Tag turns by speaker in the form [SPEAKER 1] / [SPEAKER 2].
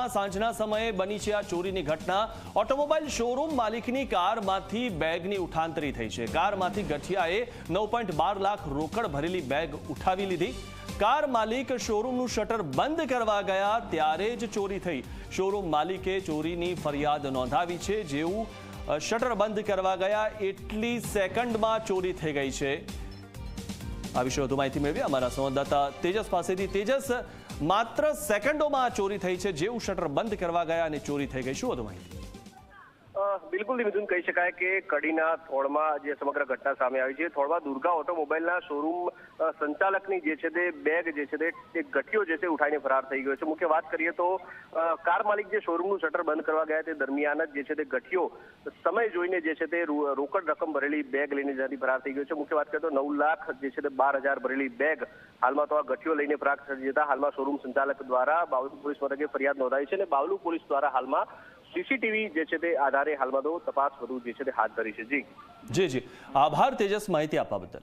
[SPEAKER 1] શહેરમાં સાંજના સમયે બની છે આ ચોરીની ઘટના. ઓટોમોબાઈલ શોરૂમ માલિકની કારમાંથી બેગની ઉઠાંતરી થઈ છે. કારમાંથી ગઠિયાએ નવ લાખ રોકડ ભરેલી બેગ ઉઠાવી લીધી. કાર માલિક શોરૂમનું શટર બંધ કરવા ગયા ત્યારે જ ચોરી થઈ. શોરૂમ માલિકે ચોરીની ફરિયાદ નોંધાવી છે. જેવું શટર બંધ કરવા ગયા એટલી સેકન્ડમાં ચોરી થઈ ગઈ છે. આ વિશે વધુ માહિતી મેળવી અમારા સંવાદદાતા તેજસ પાસેથી. તેજસ, માત્ર સેકન્ડોમાં આ ચોરી થઈ છે. જેવું શટર બંધ કરવા ગયા અને ચોરી થઈ ગઈ. શું વધુ માહિતી?
[SPEAKER 2] બિલકુલ મિથુન કહી શકાય કે કડીના થોડમાં જે સમગ્ર ઘટના સામે આવી છે થોડમાં દુર્ગા ઓટોમોબાઈલના શોરૂમ સંચાલકની જે છે તે બેગ જે છે તે, એક ગઠિયો જે છે ઉઠાઈને ફરાર થઈ ગયો છે. મુખ્ય વાત કરીએ તો કાર માલિક જે શોરૂમનું શટર બંધ કરવા ગયા તે દરમિયાન જ જે છે તે ગઠિયો, સમય જોઈને જે છે તે રોકડ રકમ ભરેલી બેગ લઈને ત્યાંથી ફરાર થઈ ગયો છે. મુખ્ય વાત કરીએ તો નવ લાખ જે છે તે બાર હજાર ભરેલી બેગ હાલમાં તો આ ગઠિયો લઈને ફરાર થઈ જતા હાલમાં શોરૂમ સંચાલક દ્વારા બાવલુ પોલીસ મથકે ફરિયાદ નોંધાઈ છે અને બાવલુ પોલીસ દ્વારા હાલમાં સીસીટીવી જે છે તે આધારે હાલમાં તો તપાસ વધુ જે છે તે હાથ ધરી છે. જી.
[SPEAKER 1] જી જી. આભાર, તેજસ માહિતી આપવા બદલ.